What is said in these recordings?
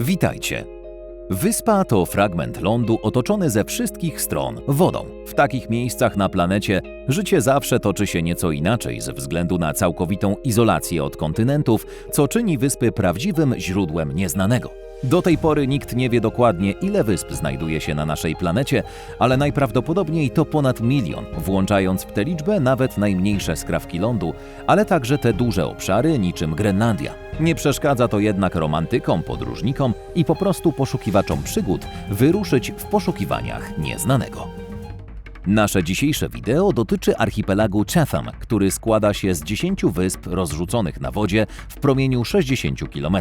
Witajcie. Wyspa to fragment lądu otoczony ze wszystkich stron wodą. W takich miejscach na planecie życie zawsze toczy się nieco inaczej ze względu na całkowitą izolację od kontynentów, co czyni wyspy prawdziwym źródłem nieznanego. Do tej pory nikt nie wie dokładnie, ile wysp znajduje się na naszej planecie, ale najprawdopodobniej to ponad milion, włączając w tę liczbę nawet najmniejsze skrawki lądu, ale także te duże obszary niczym Grenlandia. Nie przeszkadza to jednak romantykom, podróżnikom i po prostu poszukiwaczom przygód wyruszyć w poszukiwaniach nieznanego. Nasze dzisiejsze wideo dotyczy archipelagu Chatham, który składa się z 10 wysp rozrzuconych na wodzie w promieniu 60 km.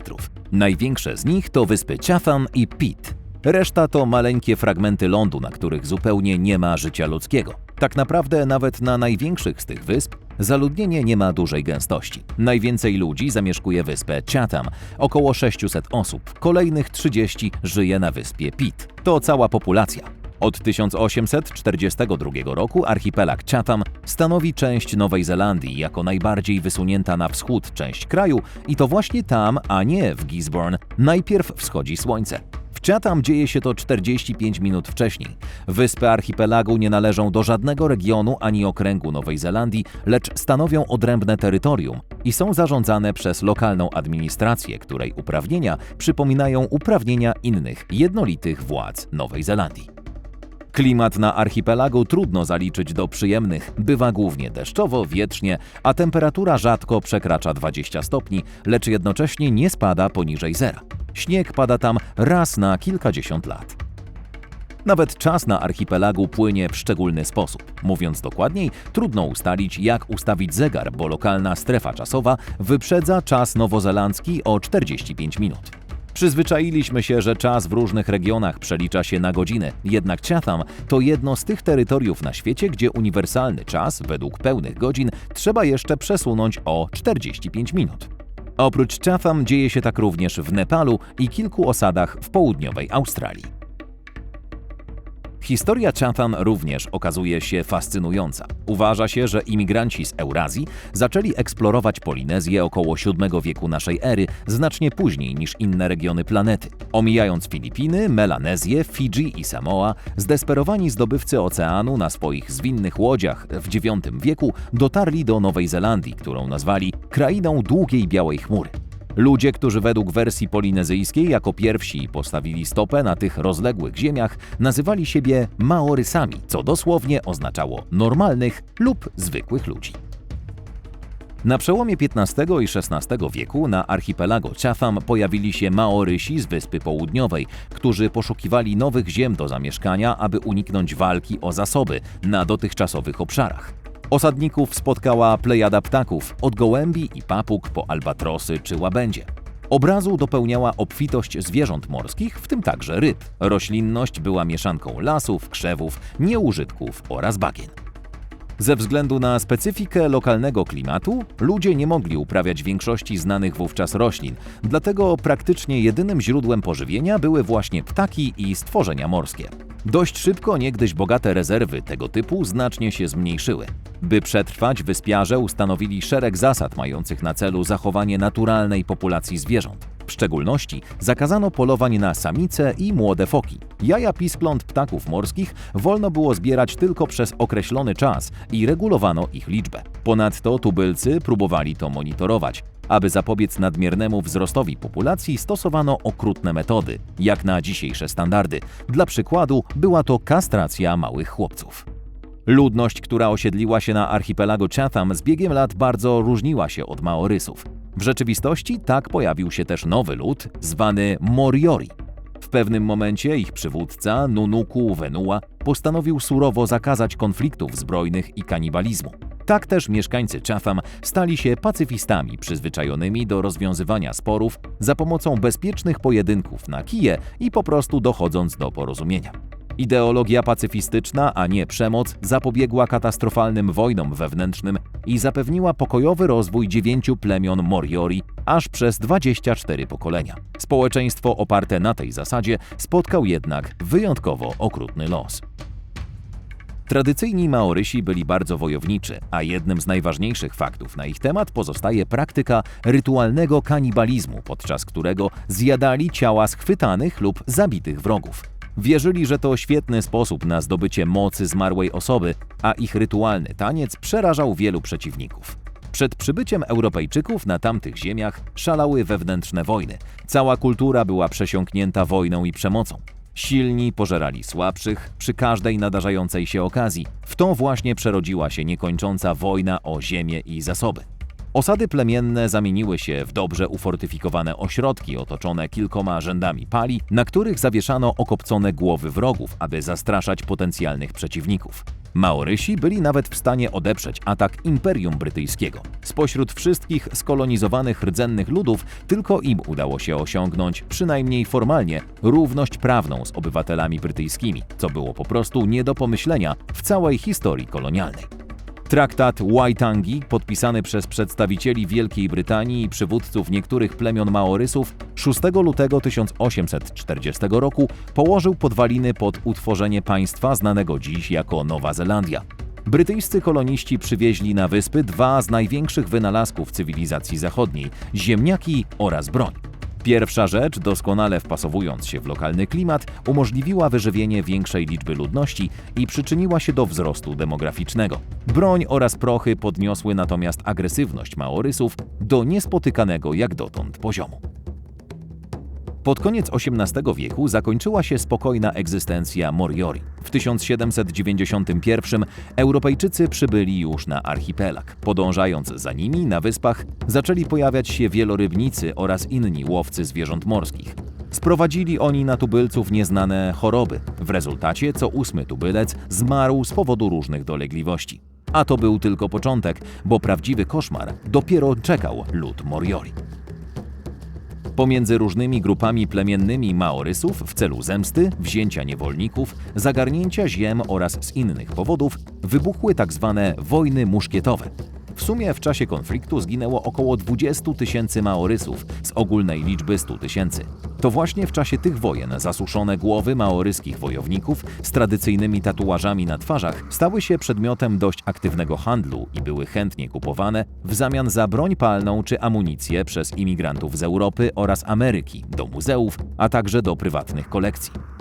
Największe z nich to wyspy Chatham i Pitt. Reszta to maleńkie fragmenty lądu, na których zupełnie nie ma życia ludzkiego. Tak naprawdę nawet na największych z tych wysp zaludnienie nie ma dużej gęstości. Najwięcej ludzi zamieszkuje wyspę Chatham, około 600 osób. Kolejnych 30 żyje na wyspie Pitt. To cała populacja. Od 1842 roku archipelag Chatham stanowi część Nowej Zelandii jako najbardziej wysunięta na wschód część kraju i to właśnie tam, a nie w Gisborne, najpierw wschodzi słońce. W Chatham dzieje się to 45 minut wcześniej. Wyspy archipelagu nie należą do żadnego regionu ani okręgu Nowej Zelandii, lecz stanowią odrębne terytorium i są zarządzane przez lokalną administrację, której uprawnienia przypominają uprawnienia innych jednolitych władz Nowej Zelandii. Klimat na archipelagu trudno zaliczyć do przyjemnych. Bywa głównie deszczowo, wietrznie, a temperatura rzadko przekracza 20 stopni, lecz jednocześnie nie spada poniżej zera. Śnieg pada tam raz na kilkadziesiąt lat. Nawet czas na archipelagu płynie w szczególny sposób. Mówiąc dokładniej, trudno ustalić, jak ustawić zegar, bo lokalna strefa czasowa wyprzedza czas nowozelandzki o 45 minut. Przyzwyczailiśmy się, że czas w różnych regionach przelicza się na godziny, jednak Chatham to jedno z tych terytoriów na świecie, gdzie uniwersalny czas, według pełnych godzin, trzeba jeszcze przesunąć o 45 minut. Oprócz Chatham dzieje się tak również w Nepalu i kilku osadach w południowej Australii. Historia Chatham również okazuje się fascynująca. Uważa się, że imigranci z Eurazji zaczęli eksplorować Polinezję około VII wieku naszej ery, znacznie później niż inne regiony planety. Omijając Filipiny, Melanezję, Fidżi i Samoa, zdesperowani zdobywcy oceanu na swoich zwinnych łodziach w IX wieku dotarli do Nowej Zelandii, którą nazwali krainą długiej białej chmury. Ludzie, którzy według wersji polinezyjskiej jako pierwsi postawili stopę na tych rozległych ziemiach, nazywali siebie Maorysami, co dosłownie oznaczało normalnych lub zwykłych ludzi. Na przełomie XV i XVI wieku na archipelago Chatham pojawili się Maorysi z Wyspy Południowej, którzy poszukiwali nowych ziem do zamieszkania, aby uniknąć walki o zasoby na dotychczasowych obszarach. Osadników spotkała plejada ptaków, od gołębi i papug po albatrosy czy łabędzie. Obrazu dopełniała obfitość zwierząt morskich, w tym także ryb. Roślinność była mieszanką lasów, krzewów, nieużytków oraz bagien. Ze względu na specyfikę lokalnego klimatu, ludzie nie mogli uprawiać większości znanych wówczas roślin, dlatego praktycznie jedynym źródłem pożywienia były właśnie ptaki i stworzenia morskie. Dość szybko niegdyś bogate rezerwy tego typu znacznie się zmniejszyły. By przetrwać, wyspiarze ustanowili szereg zasad mających na celu zachowanie naturalnej populacji zwierząt. W szczególności zakazano polowań na samice i młode foki. Jaja piskląt ptaków morskich wolno było zbierać tylko przez określony czas i regulowano ich liczbę. Ponadto tubylcy próbowali to monitorować. Aby zapobiec nadmiernemu wzrostowi populacji, stosowano okrutne metody, jak na dzisiejsze standardy. Dla przykładu była to kastracja małych chłopców. Ludność, która osiedliła się na archipelagu Chatham z biegiem lat bardzo różniła się od Maorysów. W rzeczywistości tak pojawił się też nowy lud, zwany Moriori. W pewnym momencie ich przywódca, Nunuku Wenua, postanowił surowo zakazać konfliktów zbrojnych i kanibalizmu. Tak też mieszkańcy Chatham stali się pacyfistami przyzwyczajonymi do rozwiązywania sporów za pomocą bezpiecznych pojedynków na kije i po prostu dochodząc do porozumienia. Ideologia pacyfistyczna, a nie przemoc, zapobiegła katastrofalnym wojnom wewnętrznym i zapewniła pokojowy rozwój dziewięciu plemion Moriori aż przez 24 pokolenia. Społeczeństwo oparte na tej zasadzie spotkał jednak wyjątkowo okrutny los. Tradycyjni Maorysi byli bardzo wojowniczy, a jednym z najważniejszych faktów na ich temat pozostaje praktyka rytualnego kanibalizmu, podczas którego zjadali ciała schwytanych lub zabitych wrogów. Wierzyli, że to świetny sposób na zdobycie mocy zmarłej osoby, a ich rytualny taniec przerażał wielu przeciwników. Przed przybyciem Europejczyków na tamtych ziemiach szalały wewnętrzne wojny. Cała kultura była przesiąknięta wojną i przemocą. Silni pożerali słabszych przy każdej nadarzającej się okazji. W to właśnie przerodziła się niekończąca wojna o ziemię i zasoby. Osady plemienne zamieniły się w dobrze ufortyfikowane ośrodki otoczone kilkoma rzędami pali, na których zawieszano okopcone głowy wrogów, aby zastraszać potencjalnych przeciwników. Maorysi byli nawet w stanie odeprzeć atak Imperium Brytyjskiego. Spośród wszystkich skolonizowanych rdzennych ludów tylko im udało się osiągnąć, przynajmniej formalnie, równość prawną z obywatelami brytyjskimi, co było po prostu nie do pomyślenia w całej historii kolonialnej. Traktat Waitangi, podpisany przez przedstawicieli Wielkiej Brytanii i przywódców niektórych plemion Maorysów 6 lutego 1840 roku, położył podwaliny pod utworzenie państwa znanego dziś jako Nowa Zelandia. Brytyjscy koloniści przywieźli na wyspy dwa z największych wynalazków cywilizacji zachodniej ziemniaki oraz broń. Pierwsza rzecz, doskonale wpasowując się w lokalny klimat, umożliwiła wyżywienie większej liczby ludności i przyczyniła się do wzrostu demograficznego. Broń oraz prochy podniosły natomiast agresywność Maorysów do niespotykanego jak dotąd poziomu. Pod koniec XVIII wieku zakończyła się spokojna egzystencja Moriori. W 1791 Europejczycy przybyli już na archipelag. Podążając za nimi, na wyspach zaczęli pojawiać się wielorybnicy oraz inni łowcy zwierząt morskich. Sprowadzili oni na tubylców nieznane choroby. W rezultacie co ósmy tubylec zmarł z powodu różnych dolegliwości. A to był tylko początek, bo prawdziwy koszmar dopiero czekał lud Moriori. Pomiędzy różnymi grupami plemiennymi Maorysów w celu zemsty, wzięcia niewolników, zagarnięcia ziem oraz z innych powodów wybuchły tzw. wojny muszkietowe. W sumie w czasie konfliktu zginęło około 20 tysięcy Maorysów z ogólnej liczby 100 tysięcy. To właśnie w czasie tych wojen zasuszone głowy maoryskich wojowników z tradycyjnymi tatuażami na twarzach stały się przedmiotem dość aktywnego handlu i były chętnie kupowane w zamian za broń palną czy amunicję przez imigrantów z Europy oraz Ameryki do muzeów, a także do prywatnych kolekcji.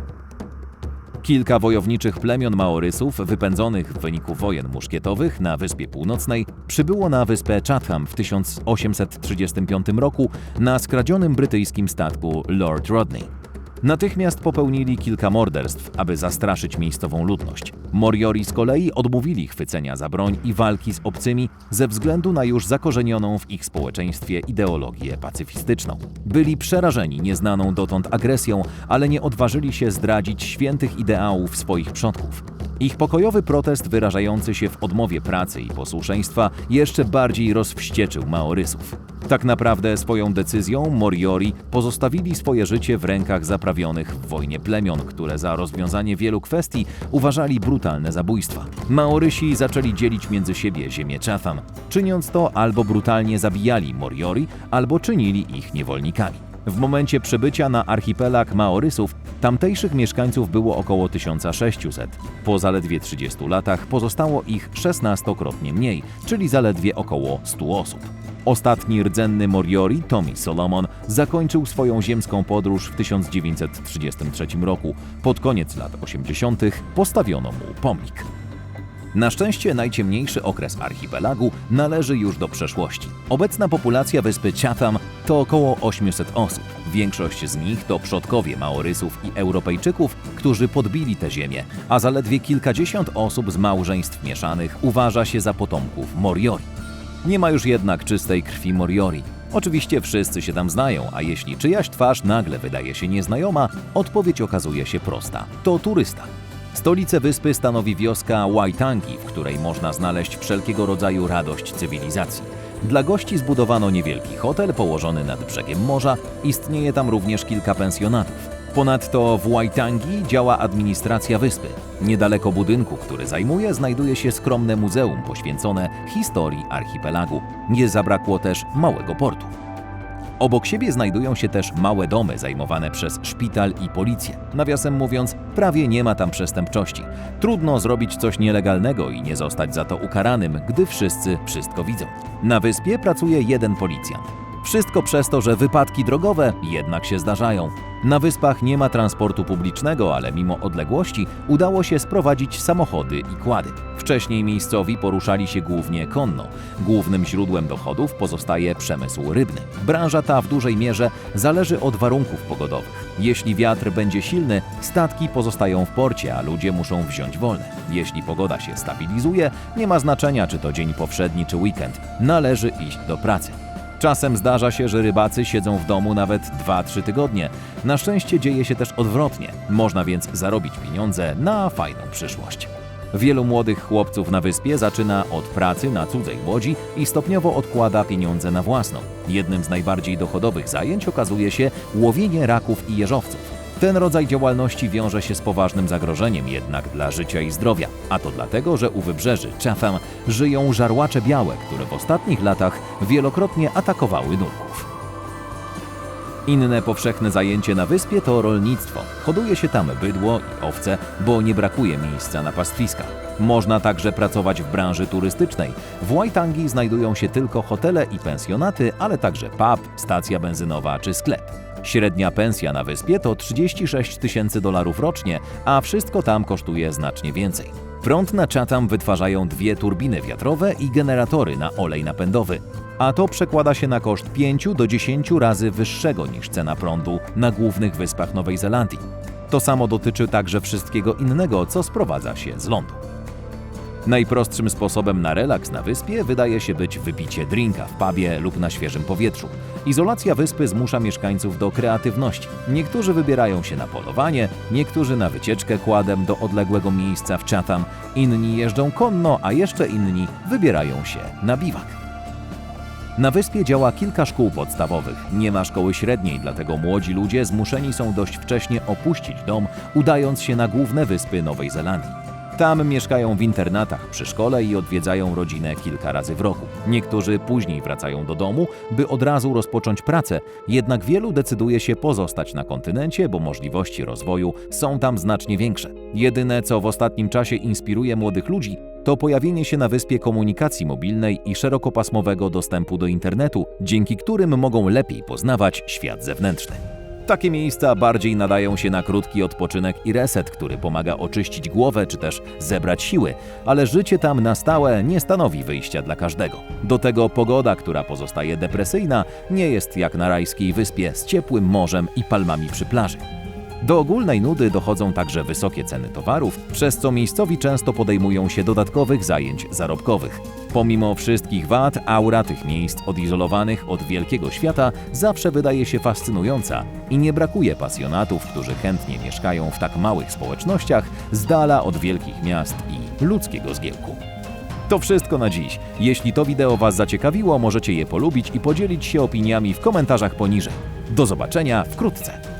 Kilka wojowniczych plemion Maorysów wypędzonych w wyniku wojen muszkietowych na Wyspie Północnej przybyło na wyspę Chatham w 1835 roku na skradzionym brytyjskim statku Lord Rodney. Natychmiast popełnili kilka morderstw, aby zastraszyć miejscową ludność. Moriori z kolei odmówili chwycenia za broń i walki z obcymi ze względu na już zakorzenioną w ich społeczeństwie ideologię pacyfistyczną. Byli przerażeni nieznaną dotąd agresją, ale nie odważyli się zdradzić świętych ideałów swoich przodków. Ich pokojowy protest wyrażający się w odmowie pracy i posłuszeństwa jeszcze bardziej rozwścieczył Maorysów. Tak naprawdę swoją decyzją Moriori pozostawili swoje życie w rękach zaprawionych w wojnie plemion, które za rozwiązanie wielu kwestii uważali brutalne zabójstwa. Maorysi zaczęli dzielić między siebie ziemię Chatham, czyniąc to albo brutalnie zabijali Moriori, albo czynili ich niewolnikami. W momencie przybycia na archipelag Maorysów tamtejszych mieszkańców było około 1600. Po zaledwie 30 latach pozostało ich 16-krotnie mniej, czyli zaledwie około 100 osób. Ostatni rdzenny Moriori, Tommy Solomon, zakończył swoją ziemską podróż w 1933 roku. Pod koniec lat 80. postawiono mu pomnik. Na szczęście najciemniejszy okres archipelagu należy już do przeszłości. Obecna populacja wyspy Chatham to około 800 osób. Większość z nich to przodkowie Maorysów i Europejczyków, którzy podbili tę ziemię, a zaledwie kilkadziesiąt osób z małżeństw mieszanych uważa się za potomków Moriori. Nie ma już jednak czystej krwi Moriori. Oczywiście wszyscy się tam znają, a jeśli czyjaś twarz nagle wydaje się nieznajoma, odpowiedź okazuje się prosta. To turysta. Stolicę wyspy stanowi wioska Waitangi, w której można znaleźć wszelkiego rodzaju radość cywilizacji. Dla gości zbudowano niewielki hotel położony nad brzegiem morza, istnieje tam również kilka pensjonatów. Ponadto w Waitangi działa administracja wyspy. Niedaleko budynku, który zajmuje, znajduje się skromne muzeum poświęcone historii archipelagu. Nie zabrakło też małego portu. Obok siebie znajdują się też małe domy zajmowane przez szpital i policję. Nawiasem mówiąc, prawie nie ma tam przestępczości. Trudno zrobić coś nielegalnego i nie zostać za to ukaranym, gdy wszyscy wszystko widzą. Na wyspie pracuje jeden policjant. Wszystko przez to, że wypadki drogowe jednak się zdarzają. Na wyspach nie ma transportu publicznego, ale mimo odległości udało się sprowadzić samochody i kłady. Wcześniej miejscowi poruszali się głównie konno. Głównym źródłem dochodów pozostaje przemysł rybny. Branża ta w dużej mierze zależy od warunków pogodowych. Jeśli wiatr będzie silny, statki pozostają w porcie, a ludzie muszą wziąć wolne. Jeśli pogoda się stabilizuje, nie ma znaczenia, czy to dzień powszedni czy weekend. Należy iść do pracy. Czasem zdarza się, że rybacy siedzą w domu nawet 2-3 tygodnie. Na szczęście dzieje się też odwrotnie. Można więc zarobić pieniądze na fajną przyszłość. Wielu młodych chłopców na wyspie zaczyna od pracy na cudzej łodzi i stopniowo odkłada pieniądze na własną. Jednym z najbardziej dochodowych zajęć okazuje się łowienie raków i jeżowców. Ten rodzaj działalności wiąże się z poważnym zagrożeniem jednak dla życia i zdrowia, a to dlatego, że u wybrzeży Chatham żyją żarłacze białe, które w ostatnich latach wielokrotnie atakowały nurków. Inne powszechne zajęcie na wyspie to rolnictwo. Hoduje się tam bydło i owce, bo nie brakuje miejsca na pastwiska. Można także pracować w branży turystycznej. W Waitangi znajdują się tylko hotele i pensjonaty, ale także pub, stacja benzynowa czy sklep. Średnia pensja na wyspie to 36 tysięcy dolarów rocznie, a wszystko tam kosztuje znacznie więcej. Prąd na Chatham wytwarzają dwie turbiny wiatrowe i generatory na olej napędowy, a to przekłada się na koszt 5 do 10 razy wyższego niż cena prądu na głównych wyspach Nowej Zelandii. To samo dotyczy także wszystkiego innego, co sprowadza się z lądu. Najprostszym sposobem na relaks na wyspie wydaje się być wypicie drinka w pubie lub na świeżym powietrzu. Izolacja wyspy zmusza mieszkańców do kreatywności. Niektórzy wybierają się na polowanie, niektórzy na wycieczkę kładem do odległego miejsca w Chatham, inni jeżdżą konno, a jeszcze inni wybierają się na biwak. Na wyspie działa kilka szkół podstawowych. Nie ma szkoły średniej, dlatego młodzi ludzie zmuszeni są dość wcześnie opuścić dom, udając się na główne wyspy Nowej Zelandii. Tam mieszkają w internatach przy szkole i odwiedzają rodzinę kilka razy w roku. Niektórzy później wracają do domu, by od razu rozpocząć pracę, jednak wielu decyduje się pozostać na kontynencie, bo możliwości rozwoju są tam znacznie większe. Jedyne, co w ostatnim czasie inspiruje młodych ludzi, to pojawienie się na wyspie komunikacji mobilnej i szerokopasmowego dostępu do internetu, dzięki którym mogą lepiej poznawać świat zewnętrzny. Takie miejsca bardziej nadają się na krótki odpoczynek i reset, który pomaga oczyścić głowę czy też zebrać siły, ale życie tam na stałe nie stanowi wyjścia dla każdego. Do tego pogoda, która pozostaje depresyjna, nie jest jak na rajskiej wyspie z ciepłym morzem i palmami przy plaży. Do ogólnej nudy dochodzą także wysokie ceny towarów, przez co miejscowi często podejmują się dodatkowych zajęć zarobkowych. Pomimo wszystkich wad, aura tych miejsc odizolowanych od wielkiego świata zawsze wydaje się fascynująca i nie brakuje pasjonatów, którzy chętnie mieszkają w tak małych społecznościach z dala od wielkich miast i ludzkiego zgiełku. To wszystko na dziś. Jeśli to wideo Was zaciekawiło, możecie je polubić i podzielić się opiniami w komentarzach poniżej. Do zobaczenia wkrótce.